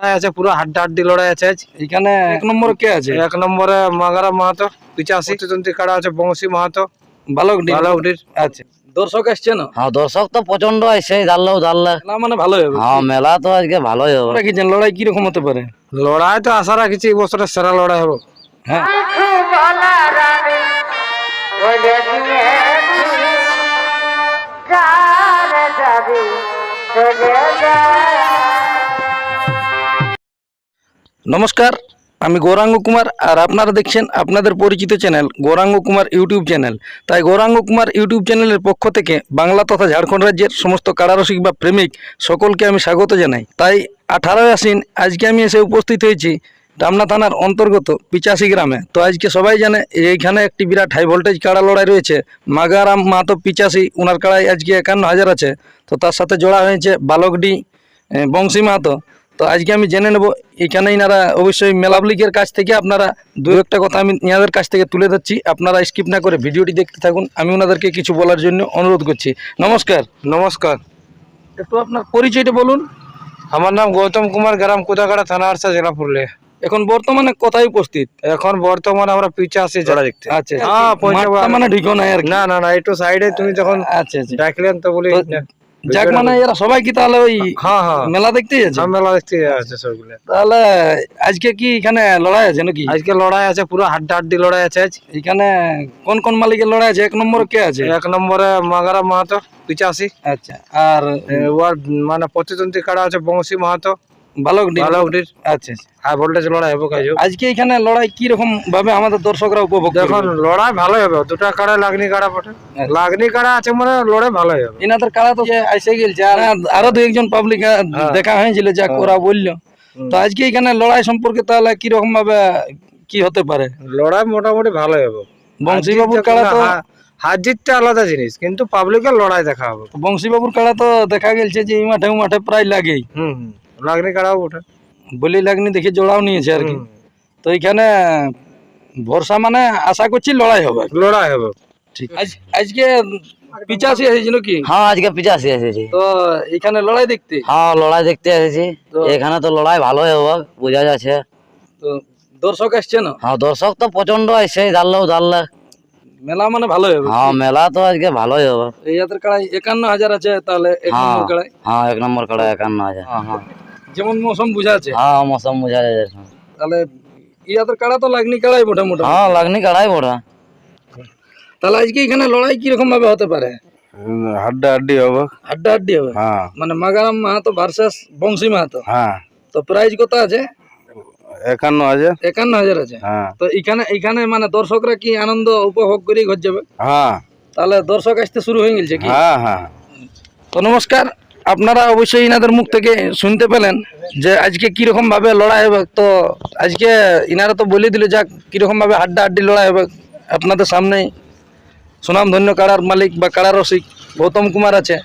লড়াই আছে পুরো হাড্ডা হাড্ডি লড়াই আছে। এখানে এক নম্বরে কে আছে? এক নম্বরে মাগারা মাহাতো পিচাশি। প্রতিদ্বন্দ্বী কাড়া আছে? বংশী মাহাতো। বালকডি। বালাউডির আচ্ছা। দর্শক আসছে না? হ্যাঁ দর্শক তো প্রচণ্ড আছে জানলেও জানলে। না মানে ভালো হবে। হ্যাঁ মেলা তো আজকে ভালোই হবে। রাখিছেন লড়াই কীরকম হতে পারে? লড়াই তো আশা রাখিছি এই বছরের সেরা লড়াই হবে। হ্যাঁ। নমস্কার, আমি গৌরাঙ্গ কুমার আর আপনারা দেখছেন আপনাদের পরিচিত channel Gouranga Kumar YouTube channel. তাই গৌরাঙ্গ কুমার ইউটিউব চ্যানেলের পক্ষ থেকে বাংলা তথা ঝাড়খণ্ড রাজ্যের সমস্ত কারারসিক বা প্রেমিক সকলকে আমি স্বাগত জানাই। তাই আঠারোই আসিন আজকে আমি এসে উপস্থিত হয়েছি রামনা থানার অন্তর্গত পিচাশি গ্রামে। তো আজকে সবাই জানে এইখানে একটি বিরাট হাই ভোল্টেজ কাড়া লড়াই রয়েছে। মাগারাম মাহাতো পিচাশি ওনার কাড়াই আজকে একান্ন হাজার আছে। তো তার সাথে জোড়া হয়েছে বালকডি বংশী মাহাতো। তো আজকে আমি জেনে নেব এখানে ইনারা অবশ্যই মেলাবলিকের কাছ থেকে আপনারা দু একটা কথা আমি ইনাদের কাছ থেকে তুলে ধরছি। আপনারা স্কিপ না করে ভিডিওটি দেখতে থাকুন। আমি ওনাদেরকে কিছু বলার জন্য অনুরোধ করছি। নমস্কার। নমস্কার। একটু আপনার পরিচয়টা বলুন। আমার নাম গৌতম কুমার গ্রাম কুদাগাড়া থানা আরসা জেলা পুরুলিয়া। এখন বর্তমানে কোথায় উপস্থিত? এখন বর্তমানে আমরা পিচাশি জোড়া দেখতে। আচ্ছা হ্যাঁ, পৌঁছাবো। মানে ঢুকো না আর না না না একটু সাইডে তুমি যখন আচ্ছা আচ্ছা। ডাকলেন তো বলি যাক মানে এরা সবাই কি তাহলে ওই হ্যাঁ হ্যাঁ। মেলা দেখতে যাচ্ছে মেলা দেখতে আছে সবগুলো। তাহলে আজকে কি এখানে লড়াই আছে নাকি? আজকে লড়াই আছে পুরো হাড্ডা হাড্ডি লড়াই আছে আজ। এখানে কোন কোন মালিকের লড়াই আছে? এক নম্বরে কে আছে? এক নম্বরে মাগারা মাহাতো পিচাশি। আচ্ছা আর ওয়ার মানে প্রতিদ্বন্দ্বী কারা আছে? বংশী মাহাতো। আচ্ছা আচ্ছা। ভোল্টেজ লড়াই হবে কাজ আজকে এখানে লড়াই কি রকম ভাবে আমাদের দর্শকরা উপভোগ দেখুন লড়াই হবে। দুটা কাড়া লাগনি কাড়া পটে লাগনি কাড়া আছে মানে লড়াই হবে। ইনাদের কারা তো এসে গেছে। আর আরও দু একজন পাবলিক দেখা হয়েছিল যা ওরা বলল। তো আজকে এখানে লড়াই সম্পর্কে তাহলে কি রকম ভাবে কি হতে পারে? লড়াই মোটামুটি ভালোই হবে। বংশী বাবুর কাড়া তো হা- জিতটা আলাদা জিনিস কিন্তু পাবলিকের লড়াই দেখা হবে। বংশী বাবুর কাড়া তো দেখা গেছে যে এই মাঠে মাঠে প্রায় লাগেই। হুম। লাগনি কাড়াও ওঠে বলি লাগনি দেখে জোড়াও নিয়েছে আর কি। তো এখানে ভরসা মানে আশা করছি লড়াই হবে। লড়াই হবে। ঠিক। আজ- আজকে পিচাশি হয়েছিল কি হ্যাঁ আজকে পিছাশি এসেছি তো এখানে লড়াই দেখতে? হ্যাঁ লড়াই দেখতে এসেছি তো- এখানে তো লড়াই ভালোই হবে বোঝা যাচ্ছে। তো দর্শক আসছে না? হ্যাঁ দর্শক তো প্রচণ্ড আছে জানলেও জানলে। মেলা মানে ভালো হবে। হ্যাঁ মেলা তো আজকে ভালোই হবে। এই হাতের কাড়াই একান্ন হাজার আছে তাহলে এক হ্যাঁ নম্বর কাড়াই। হ্যাঁ এক নম্বর কাড়া একান্ন হাজার। হ্যাঁ হ্যাঁ। যেমন মৌসুম বুঝা আছে। হ্যাঁ মৌসুম বোঝা যাচ্ছে তাহলে হাতের কাড়া তো লাগনি কাড়াই মোটামুটি। হ্যাঁ লাগনি কাড়াই বড়া তাহলে আজকে এখানে লড়াই কীরকম ভাবে হতে পারে? হাড্ডা হাড্ডি হবে। হাড্ডা হাড্ডি হবে? হ্যাঁ। মানে মাগারাম মাহাতো ভার্সেস বংশী মাহাতো? হ্যাঁ। তো প্রাইজ কত আছে? একান্ন হাজার একান্ন হাজার আছে। হ্যাঁ। তো এখানে এখানে মানে দর্শকরা কি আনন্দ উপভোগ করে ঘর যাবে? হ্যাঁ। তাহলে দর্শক আসতে শুরু হয়ে গেছে কি? হ্যাঁ হ্যাঁ। তো নমস্কার। আপনারা অবশ্যই ইনাদের মুখ থেকে শুনতে পেলেন যে আজকে কীরকম ভাবে লড়াই হবে। তো আজকে ইনারা তো বলে দিল যাক কীরকম ভাবে হাড্ডা হাড্ডি লড়াই হবে। আপনাদের সামনে সুনাম ধন্য কাড়ার মালিক বা কাড়ার রসিক গৌতম কুমার আছে।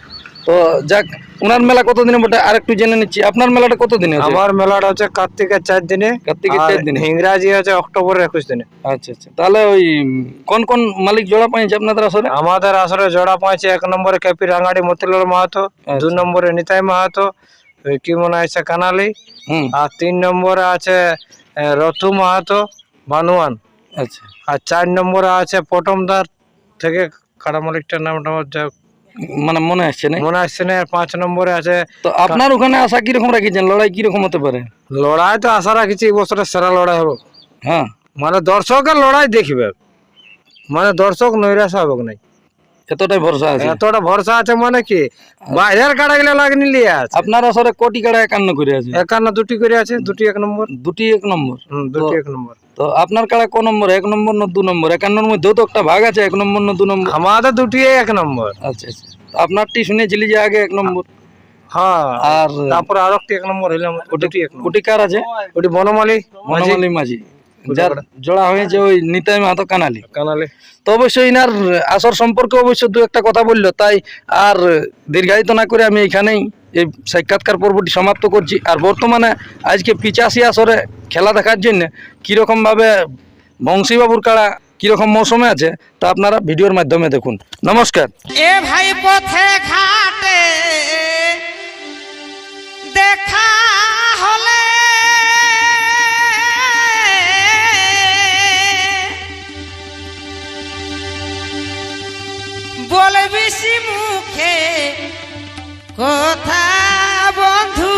তো যাক ওনার মেলা কতদিনে বটে আর একটু জেনে নিচ্ছি। আপনার মেলাটা কতদিনে আমার মেলাটা হচ্ছে কার্তিকের চার দিনে কার্তিকের চার দিনে? ইংরাজি আছে অক্টোবরের একুশ দিনে। আচ্ছা আচ্ছা। তাহলে ওই কোন কোন মালিক জোড়া পাইছে আপনাদের আসলে আমাদের আসলে জোড়া পাঁচে এক নম্বরে কেপি রাঙ্গাড়ি মতিলাল মাহাতো দু নম্বরে নিতাই মাহাতো ওই কি মনে আছে কানালি আর তিন নম্বরে আছে রথু মাহাতো বানুয়ান। আচ্ছা। আর চার নম্বরে আছে পটমদার থেকে কাড়া মালিকটার নামটা আমার মানে মনে আসছে না? মনে আসছে না পাঁচ নম্বরে আছে। তো আপনার ওখানে আশা কীরকম রাখিছেন? লড়াই কীরকম হতে পারে? লড়াই তো আশা রাখিছি এই বছরের সেরা লড়াই হবে। হ্যাঁ। মানে দর্শকের লড়াই দেখবে। মানে দর্শক নৈরাশ হবে নাই। এতটাই ভরসা আছে। এতটা ভরসা আছে মানে কি? বাইরের কাড়া গেলে লাগনি লিয়ে আছে আপনার আসলে কোটি কাড়া একান্ন করে আছে। একান্ন দুটি করে আছে দুটি এক নম্বর? দুটি এক নম্বর। দুটি এক নম্বর। তো আপনার কাড়া ক নম্বর এক নম্বর না দু নম্বর? একান্নর মধ্যেও তো একটা ভাগ আছে এক নম্বর না দু নম্বর? আমাদের দুটি এক নম্বর। আচ্ছা আচ্ছা। আপনারটি শুনেছিলি যে আগে এক নম্বর? হ্যাঁ আর তারপরে আরও একটি এক নম্বর। হইলাম কোটি কার আছে? ওটি বনমালী মাঝি। মাঝি। যার জোড়া হয়েছে ওই নিতাই মাহাতো কানালি। কানালে। তো অবশ্যই ইনার আসর সম্পর্কে অবশ্য দু একটা কথা বলল তাই আর দীর্ঘায়িত না করে আমি এখানেই এই সাক্ষাৎকার পর্বটি সমাপ্ত করছি। আর বর্তমানে আজকে পিচাশি আসরে খেলা দেখার জন্য কীরকমভাবে বংশীবাবুর কাড়া কীরকম মৌসুমে আছে তা আপনারা ভিডিওর মাধ্যমে দেখুন। নমস্কার। এ ভাই পথে ঘাটে দেখা কথা বন্ধু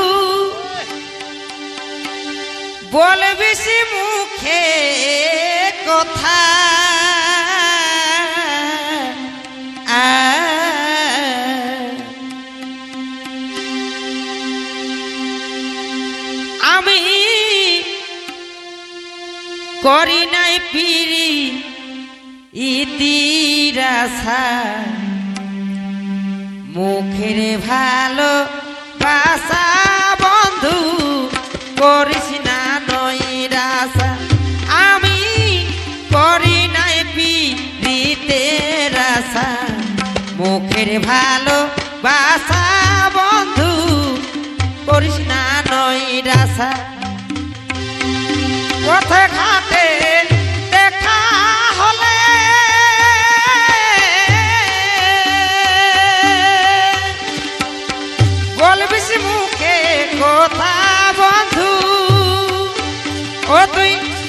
বলবি মুখে কথা। আমি করি নাই পিড়ি ইতিরাশা মুখের ভালো বাসা, বন্ধু, করিস না নৈরাসা আমি করি নাই পিরিতের আশা মুখের ভালো বাসা, বন্ধু, করিস না নৈরাসা পথে ঘাটে